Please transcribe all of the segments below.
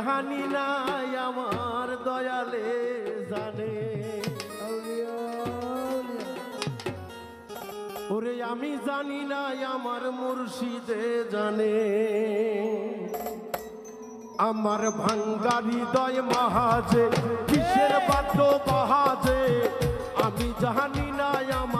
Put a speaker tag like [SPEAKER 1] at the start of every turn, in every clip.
[SPEAKER 1] জাহানি নাই আমার দয়ালে জানে। ওরে আমি জানি না আমার মুর্শিদে জানে। আমার ভাঙ্গা হৃদয় মাহাজে, কিসের বাদ্য বাহাজে আমি জানি না আমার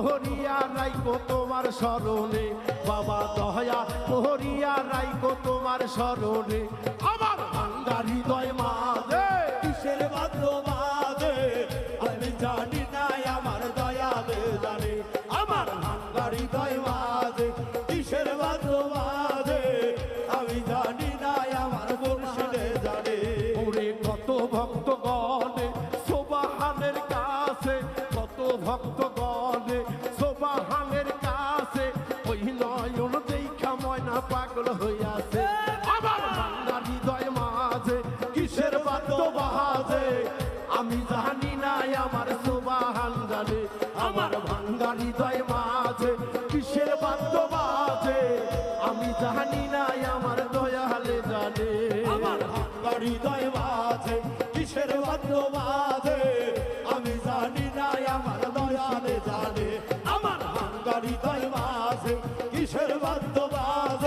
[SPEAKER 1] নাই রাইকো তোমার স্মরণে। বাবা দহয়া পোহরিয়া রাইকো তোমার স্মরণে। আমার ভাঙ্গা হৃদয় মাঝে,
[SPEAKER 2] কিসের বাদ্য বাজে আমি জানি না আমার দয়ালে জানে আমার ভাঙ্গা হৃদয় মাঝে, কিসের বাদ্য বাজে
[SPEAKER 1] বাদ্য আমি জানি না আমার সোবাহান আমার ভাঙ্গা হৃদয় মাঝে, কিসের বাদ্য বাজে? আমি জানি না আমার দয়ালে জানে,
[SPEAKER 2] আমার ভাঙ্গা হৃদয় মাঝে, কিসের বাদ্য বাজে? আমি জানি না আমার দয়ালে জানে, আমার ভাঙ্গা হৃদয় মাঝে, কিসের বাদ্য বাজে?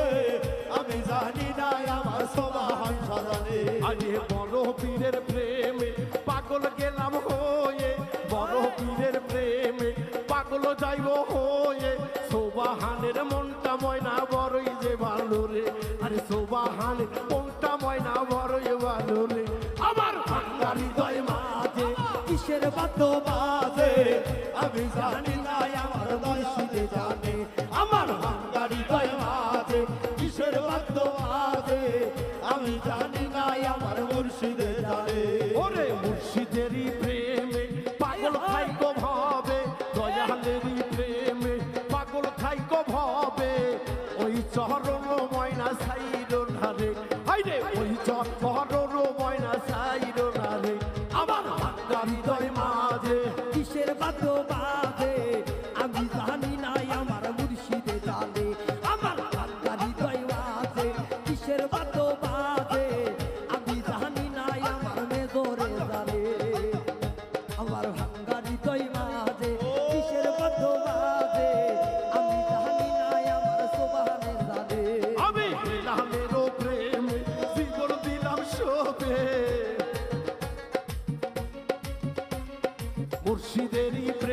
[SPEAKER 1] যাইব হয়ে। সোবাহানের মনটা ময়না বড়ই যে ভালো রে। আরে সোবাহানের মনটা ময়না বড়ই ভালো রে। আমার ভাঙ্গার হৃদয় মাঝে,
[SPEAKER 2] কিসের বাদ বাজে? আমি জানি না, আমার দয়ালে কিসের বাদ্য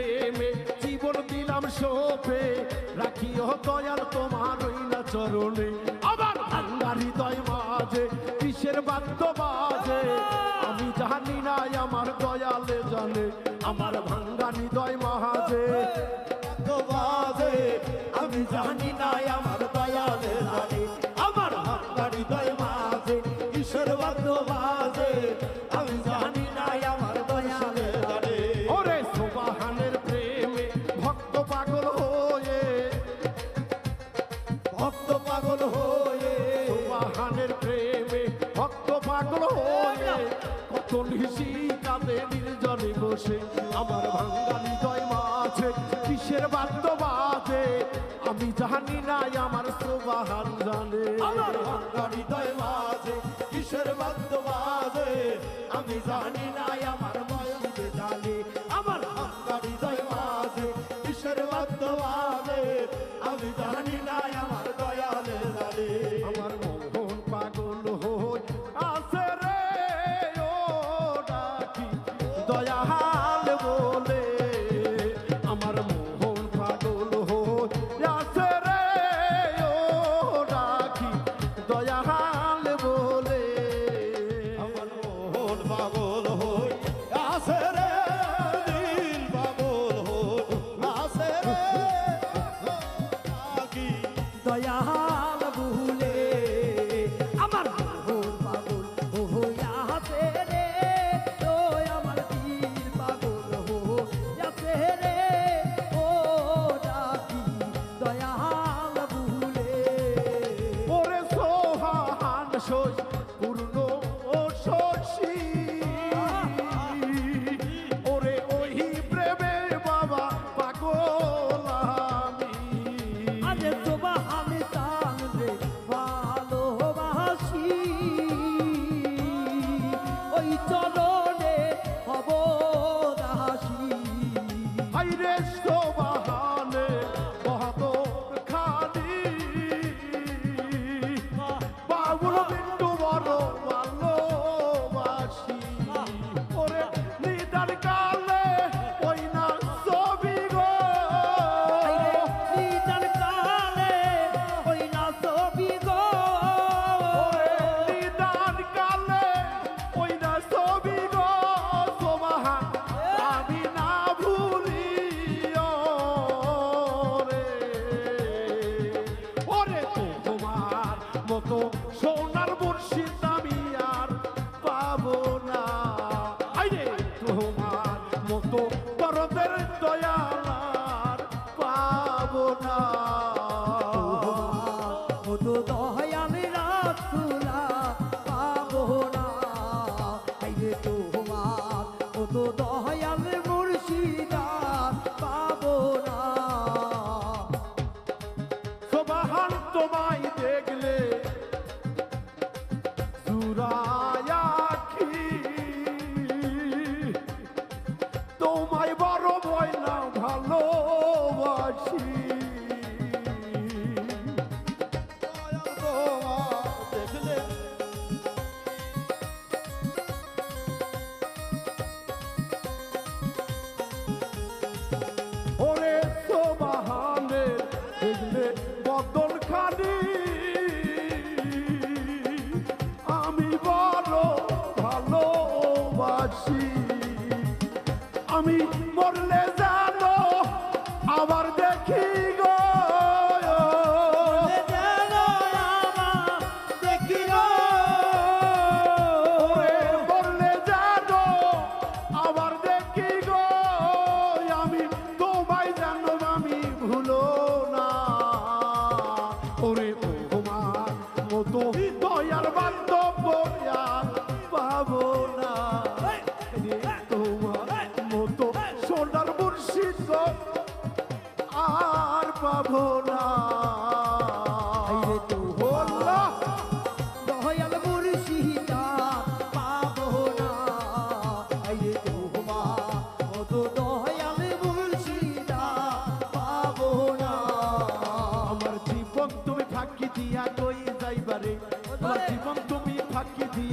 [SPEAKER 1] প্রেমে জীবন দিলাম সোপে রাখিও দয়াল তোমার না চরণে। আবার ভাঙ্গা হৃদয় মাঝে, কিসের বাদ্য বাজে? আমি জানি না আমার দয়ালে জানে আমার ভাঙ্গা হৃদয় মাঝে।
[SPEAKER 2] আমার ভাঙ্গা হৃদয় মাছে কিসের বাদ্য বাজে আমি জানি না আমার
[SPEAKER 1] সুবাহান জানে।
[SPEAKER 2] আমার ভাঙ্গা হৃদয় মাছে কিসের বাদ্য বাজে আমি জানি না
[SPEAKER 1] ওই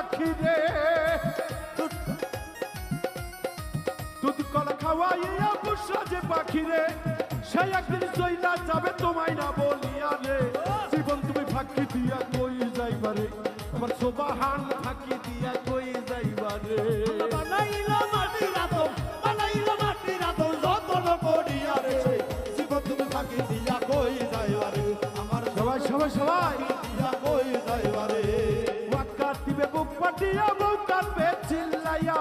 [SPEAKER 1] পাখি রে। দুধ কলা খাওয়াইয়া মুসরা যে পাখি রে। সে একদিন চইলা যাবে তোমায় না বলিয়া রে। জীবন তুমি ফাঁকি দিয়া কই যাইবারে আমার সোবাহান ফাঁকি দিয়া কই যাইবারে
[SPEAKER 3] বানাইলো মাটির আদর, বানাইলো মাটির আদর, যত্ন করিয়া রে। জীবন তুমি ফাঁকি দিয়া কই যাইবারে। আমার
[SPEAKER 1] সবাই সবাই সবাই। বুক পাটিয়া বুক চিল্লাইয়া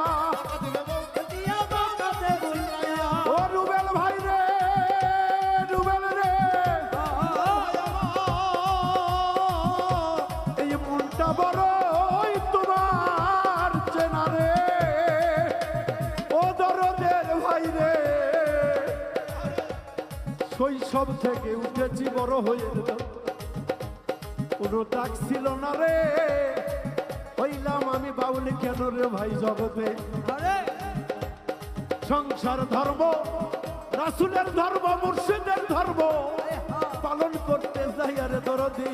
[SPEAKER 3] দিয়া।
[SPEAKER 1] ও রুবেল ভাই রে রে এই মনটা বড় তোমার চেনা রে। ও দরদের ভাই রে। শৈশব থেকে উঠেছি বড় হয়ে। কোনো ডাক ছিল না রে। হইলাম আমি বাউল কেন রে ভাই জগতে? সংসার ধর্ম রাসুলের ধর্ম মুর্শিদের ধর্ম পালন করতে যাই আরে দরদি।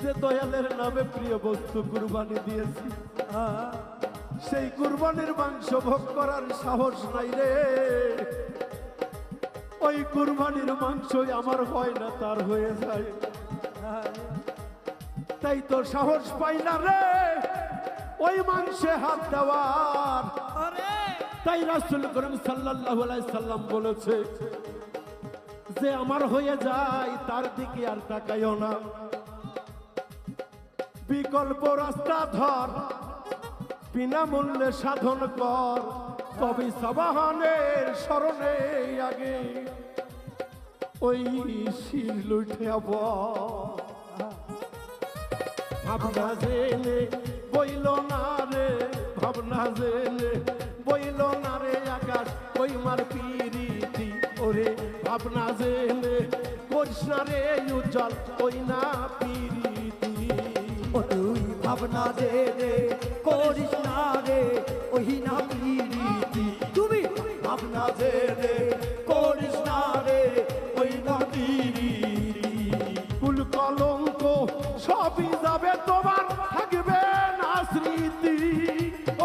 [SPEAKER 1] যে দয়ালের নামে প্রিয় বস্তু কুরবানি দিয়েছি সেই কুরবানির মাংস ভোগ করার সাহস নাই রে। ওই কুরবানির মাংসই আমার হয় না তার হয়ে যায়। তাই তো সাহস পাই না রে। ওই মাংসে হাত দেওয়ার। তাই রাসুল করিম সাল্লাল্লাহু আলাইহি সাল্লাম বলেছে যে আমার হয়ে যায় তার দিকে আর তাকাইও না। বিকল্প রাস্তা ধর বিনামূল্যে সাধন কর কবি সবাহানের স্মরণে আগে ওই শির লুঠে ভাবনা জেনে বইল না রে, ভাবনা জেনে বইল না রে আকাশ, ওই মার পিরিতি। ওরে ভাবনা জেনে করিস না রে উজ্জ্বল, ওই না পিরিতি।
[SPEAKER 3] ও তুই ভাবনা রে করিস না রে, ওই না পিরিতি। তুমি ভাবনা দে
[SPEAKER 1] যাবে তোমার থাকবে না স্মৃতি।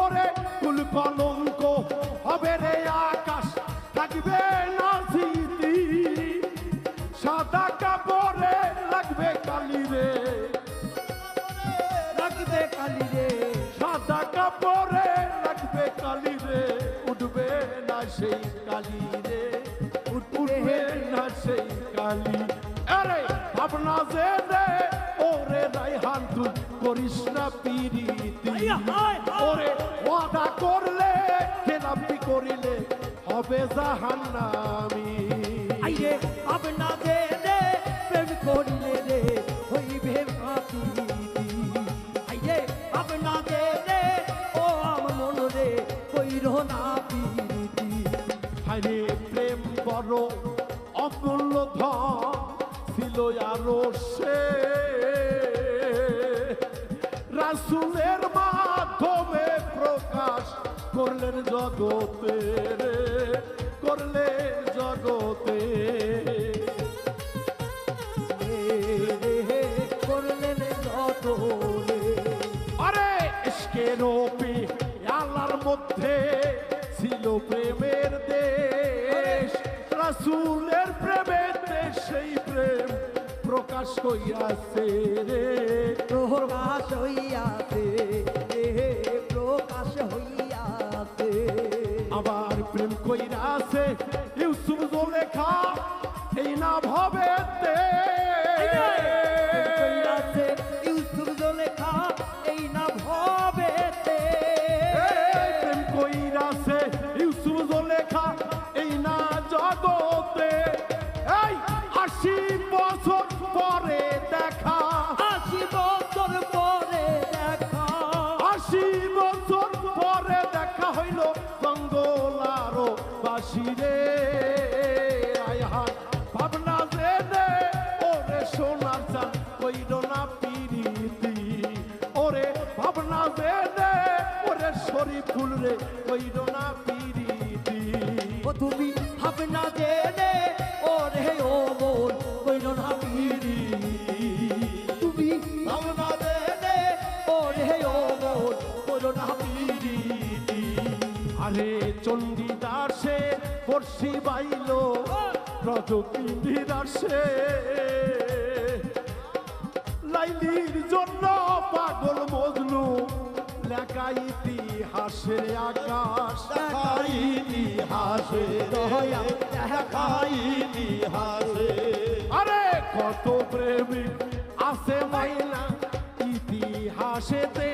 [SPEAKER 1] ওরে কুল কলঙ্ক হবে রে আকাশ থাকবে না স্মৃতি। সাদা কাপড়ে লাগবে কালি রে।
[SPEAKER 3] রাখবে কালি রে।
[SPEAKER 1] সাদা কাপড়ে লাগবে কালি রে। উঠবে না সেই কালি রে। উঠবে। না সেই কালি। আরে ভাবনা যে না পিরিতি। ওরে ওয়াদা করলে খেলাপি করিলে হবে জাহান্নামি।
[SPEAKER 3] আইরে ভাবনা দে রে প্রেম করিলে রে হইবে মাতি আইরে ভাবনা দে রে ও আমার মন রে কইর না পিরিতি।
[SPEAKER 1] হাইরে প্রেম বড় অমূল্য ধন ছিল আরও সে জগতে রে করলেন জগতে।
[SPEAKER 3] করলেন যত
[SPEAKER 1] আরে ইশকের ওপি আল্লাহর মধ্যে ছিল প্রেমের দেশ। রাসূলের প্রেমের দেশ, সেই প্রেম প্রকাশ কইয়াছে রে।
[SPEAKER 3] প্রকাশ হইয়াছে
[SPEAKER 1] কইরাছে ভাবনা রে ওরে শরীফুল রে কইল না পিরিতি।
[SPEAKER 3] ও তুমি ভাবনা দে রে ও রে ও মন কইল না পিরি তুমি ভাবনা দে রে ও রে ও মন কইল না পিরি
[SPEAKER 1] আরে চণ্ডীদাসে বর্ষি বাইল প্রযুক্তি দাসে লাইলির জন্য পাগল মজনু লেখা ইতিহাসের আকাশ লেখা ইতিহাসে
[SPEAKER 3] দয়া
[SPEAKER 1] লেখা ইতিহাসে আরে কত প্রেমিক আছে মাইনা ইতিহাসেতে।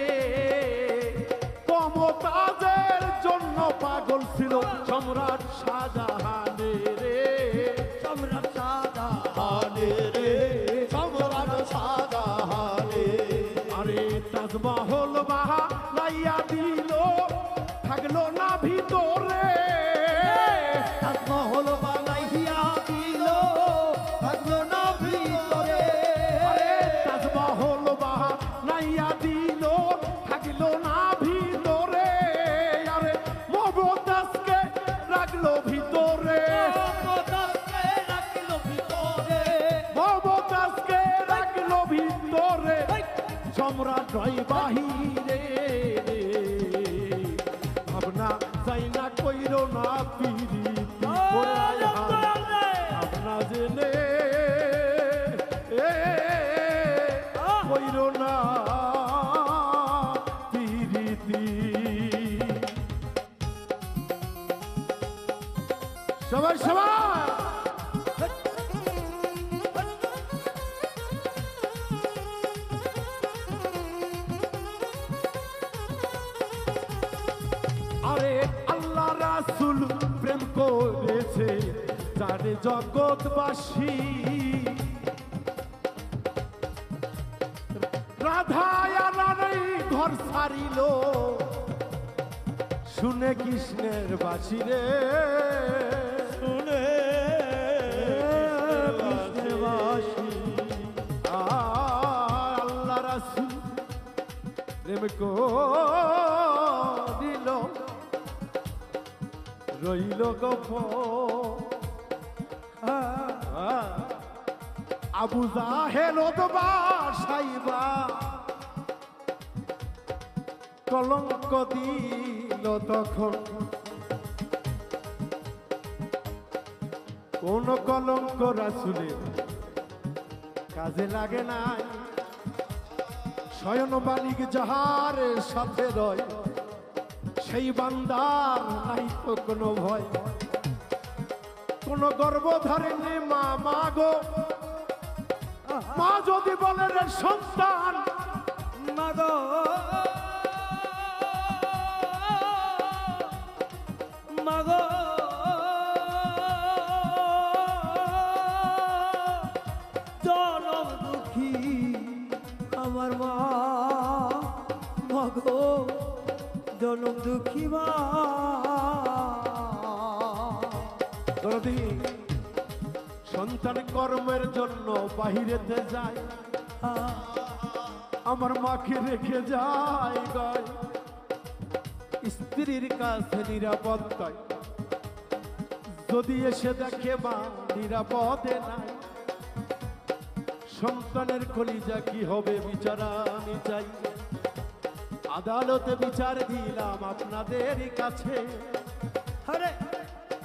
[SPEAKER 1] তাজমহল বাহা নাইয়া দিল থাকিল না ভিতরে। আরে মমতাজকে রাখল ভিতরে।
[SPEAKER 3] মমতাজকে রাখল ভিতরে।
[SPEAKER 1] মমতাজকে রাখল ভিতরে। সম্রাট বাহিরে। জগৎবাসী। রাধায়ারাই ঘর সারিল। শুনে কৃষ্ণের বাসি রে। শুনে কৃষ্ণের বাসি আল্লাহ রাসুল প্রেম করিল। রইল গপ আবু সাইবা। কলঙ্ক দিল তখন। কোন কলঙ্ক রাসুলে কাজে লাগে নাই। শয়ন বালিক যাহার সাথে রয়, সেই বান্দার নাই তো কোনো ভয়। কোন গর্ব ধরেনি মা মা গো। মা যদি বলে রে সন্তান
[SPEAKER 3] মাগো মাগো জনম দুঃখী আমার মা মাগো জনম দুঃখী মা।
[SPEAKER 1] যদি সন্তান কর্মের জন্য বাহিরেতে যায়। আমার মাকে রেখে যায় গায়। স্ত্রীর কাছে নিরাপত্তায়। যদি এসে দেখে মা নিরাপদে নাই, সন্তানের কলিজা কি হবে বিচারা আমি চাই। আদালতে বিচার দিলাম আপনাদের কাছে।
[SPEAKER 3] আরে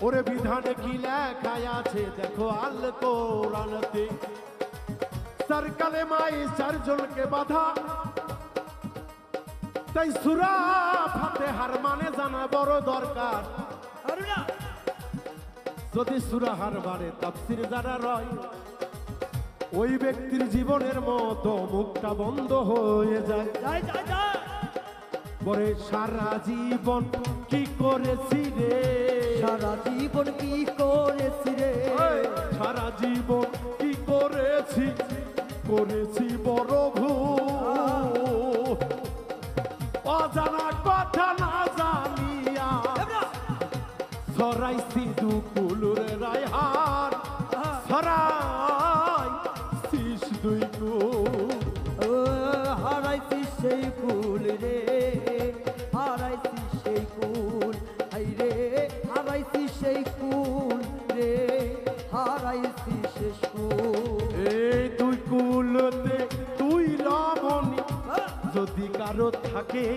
[SPEAKER 1] ওরে বিধানে কি লেখায় আছে? দেখো আল কোরআনতে। সরকালে মাই চারজনকে বাধা। তাই সুরা ফাতে হার মানে জানা বড় দরকার। যদি সুরা হার মানে তাফসির যারা রয় ওই ব্যক্তির জীবনের মতো মুখটা বন্ধ হয়ে যায়। পরে সারা জীবন কি করেছি রে?
[SPEAKER 3] সারা জীবন কি করেছি রে?
[SPEAKER 1] সারা জীবন কি করেছি? করেছি বড় অজানা কথা না জানিয়া সরাইছি দুকুলুর থাকে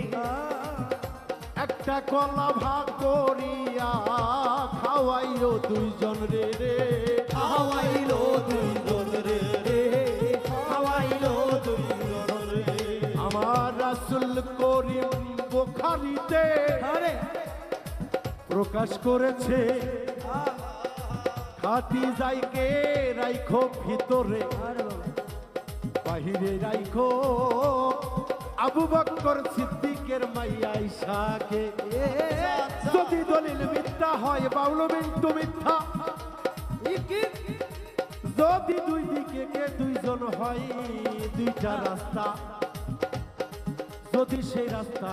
[SPEAKER 1] একটা কলা ভাগ করিয়া খাওয়াইও দুইজন রে রে।
[SPEAKER 3] হাওয়াইলো দুইজন রে রে
[SPEAKER 1] খাওয়াইলো দুইজন রে আমার রাসুল করিম বোখারিতে প্রকাশ করেছে খাতি যাইকে রাইখো ভিতরে বাহিরে রাইখো আবু বক্কর সিদ্দিকের মাইয়া ইসাকে যদি দলিল মিথ্যা হয় বাউল মিন্টু মিথ্যা। যদি দুই দিকে কে দুইজন হয় দুইটা রাস্তা। যদি সেই রাস্তা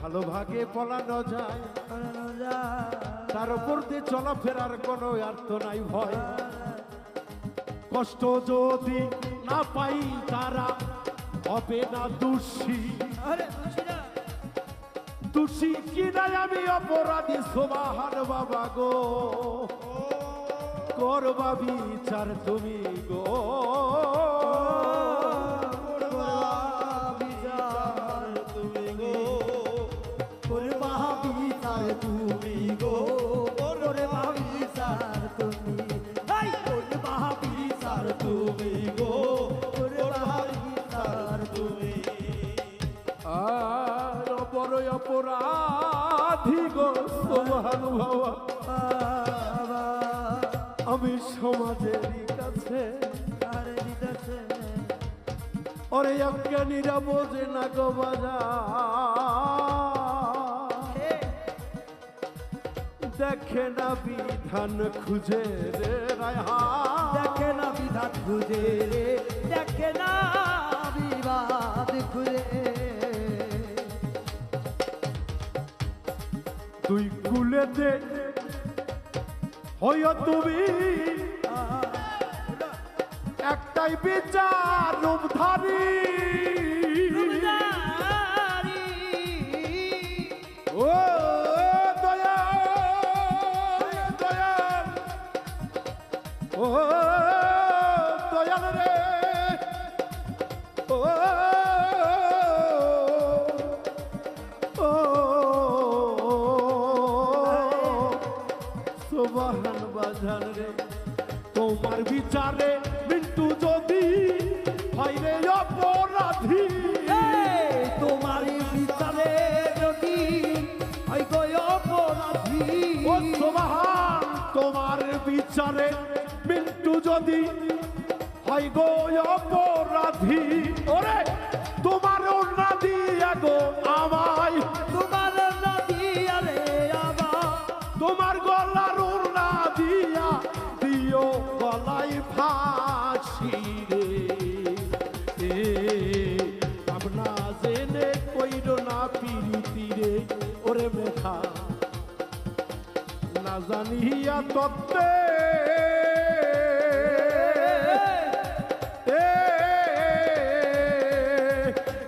[SPEAKER 1] ভালো ভাগে পলানো যায়। তার উপর দিয়ে চলাফেরার কোনো অর্থ নাই ভয়। কষ্ট যদি না পাই তারা হবে না দোষী।
[SPEAKER 3] আরে।
[SPEAKER 1] দোষী কিনাই আমি অপরাধী সোমাহান বাবা গো। করবা বিচার তুমি গো। অপরাধী গো সোহান বাবা আমি সমাজেরই কাছে। ওরে অজ্ঞানীরা বোঝে না গো বাজা দেখে না বিধান খুঁজে রে রায়হা
[SPEAKER 3] দেখে না বিধান খুঁজে রে, দেখে না।
[SPEAKER 1] তুই কুলেতে হইয় তুমি। একটাই বিচার রূপধারী। হয় অপরাধী।
[SPEAKER 3] এই তোমার বিচারে যদি অপরাধী।
[SPEAKER 1] তোমার বিচারে মিন্টু যদি হয় গো অপরাধী। জানিয়া তত্ত্বে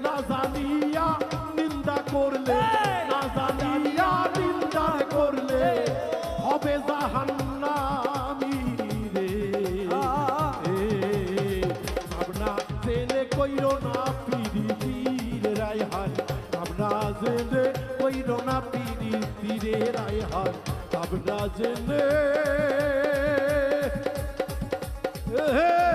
[SPEAKER 1] না জানিয়া নিন্দা করলে, না জানিয়া নিন্দা করলে হবে জাহান্নামী রে। ভাবনা জেনে কইর না পিরিতির রায়হান। ভাবনা জেনে কইর না পিরিতিরে রায়হান। ভাবনা জেনে কইর